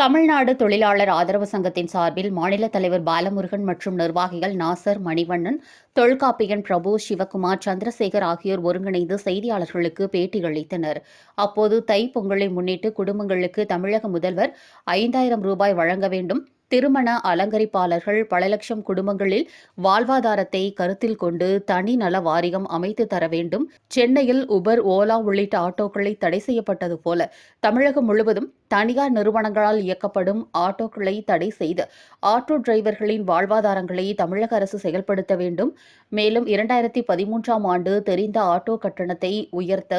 தமிழ்நாடு தொழிலாளர் ஆதரவு சங்கத்தின் சார்பில் மாநில தலைவர் பாலமுருகன் மற்றும் நிர்வாகிகள் நாசர் மணிவண்ணன் தொல்காப்பியன் பிரபு சிவகுமார் சந்திரசேகர் ஆகியோர் ஒருங்கிணைந்து செய்தியாளர்களுக்கு பேட்டியளித்தனர் அப்போது தை பொங்கலை முன்னிட்டு குடும்பங்களுக்கு தமிழக முதல்வர் ஐந்தாயிரம் ரூபாய் வழங்க வேண்டும். திருமண அலங்கரிப்பாளர்கள் பல லட்சம் குடும்பங்களில் வாழ்வாதாரத்தை கருத்தில் கொண்டு தனி நல வாரியம் அமைத்து தர வேண்டும். சென்னையில் உபர் ஓலா உள்ளிட்ட ஆட்டோக்களை தடை செய்யப்பட்டது போல தமிழகம் முழுவதும் தனியார் நிறுவனங்களால் இயக்கப்படும் ஆட்டோக்களை தடை செய்து ஆட்டோ டிரைவர்களின் வாழ்வாதாரங்களை தமிழக அரசு செயல்படுத்த வேண்டும். மேலும் இரண்டாயிரத்தி பதிமூன்றாம் ஆண்டு தெரிந்த ஆட்டோ கட்டணத்தை உயர்த்த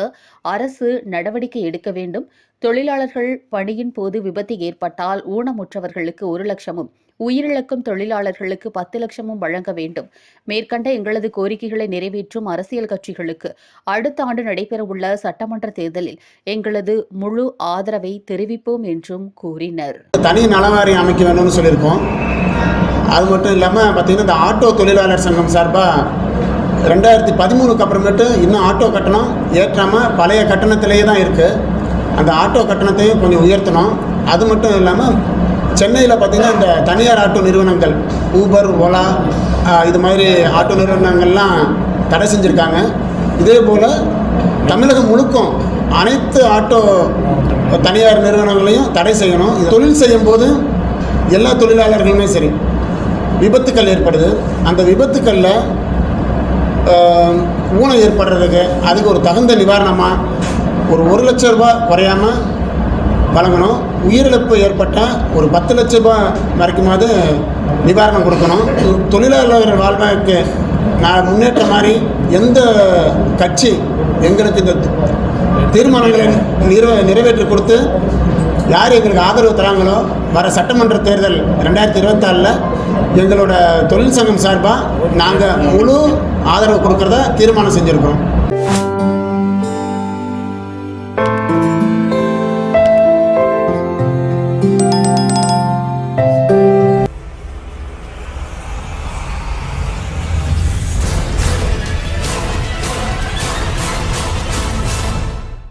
அரசு நடவடிக்கை எடுக்க வேண்டும். தொழிலாளர்கள் பணியின் போது விபத்து ஏற்பட்டால் ஊனமுற்றவர்களுக்கு ஒரு லட்சமும் உயிரிழக்கும் தொழிலாளர்களுக்கு பத்து லட்சமும் வழங்க வேண்டும். மேற்கண்ட எங்களது கோரிக்கைகளை நிறைவேற்றும் அரசியல் கட்சிகளுக்கு அடுத்த ஆண்டு நடைபெறவுள்ள சட்டமன்ற தேர்தலில் எங்களது முழு ஆதரவை தெரிவிப்போம் என்றும் கூறினர். தனி நலவாரியம் அமைக்க வேண்டும் சொல்லியிருக்கோம். அது மட்டும் இல்லாமல் பார்த்திங்கன்னா இந்த ஆட்டோ தொழிலாளர் சங்கம் சார்பாக ரெண்டாயிரத்தி பதிமூணுக்கு அப்புறமேட்டு இன்னும் ஆட்டோ கட்டணம் ஏற்றாமல் பழைய கட்டணத்திலேயே தான் இருக்குது அந்த ஆட்டோ கட்டணத்தையும் கொஞ்சம் உயர்த்தணும். அது மட்டும் இல்லாமல் சென்னையில் பார்த்திங்கன்னா இந்த தனியார் ஆட்டோ நிறுவனங்கள் ஊபர் ஓலா இது மாதிரி ஆட்டோ நிறுவனங்கள்லாம் தடை செஞ்சுருக்காங்க. இதே போல் தமிழகம் முழுக்கும் அனைத்து ஆட்டோ தனியார் நிறுவனங்களையும் தடை செய்யணும். இது தொழில் செய்யும்போது எல்லா தொழிலாளர்களுமே சரி விபத்துக்கள் ஏற்படுது. அந்த விபத்துக்களில் ஊனம் ஏற்படுறதுக்கு அதுக்கு ஒரு தகுந்த நிவாரணமாக ஒரு ஒரு லட்ச ரூபாய் குறையாமல் வழங்கணும். உயிரிழப்பு ஏற்பட்டால் ஒரு பத்து லட்ச ரூபாய் வரைக்குமாவது நிவாரணம் கொடுக்கணும். தொழிலாளர் வாழ்வாய்க்கு நான் முன்னேற்ற மாதிரி எந்த கட்சி எங்களுக்கு இந்த தீர்மானங்களை நிறைவே நிறைவேற்றி கொடுத்து யார் எங்களுக்கு ஆதரவு தராங்களோ வர சட்டமன்ற தேர்தல் ரெண்டாயிரத்தி இருபத்தாறில் எங்களோட தொழில் சங்கம் சார்பாக நாங்கள் முழு ஆதரவு கொடுக்குறத தீர்மானம் செஞ்சுருக்கோம்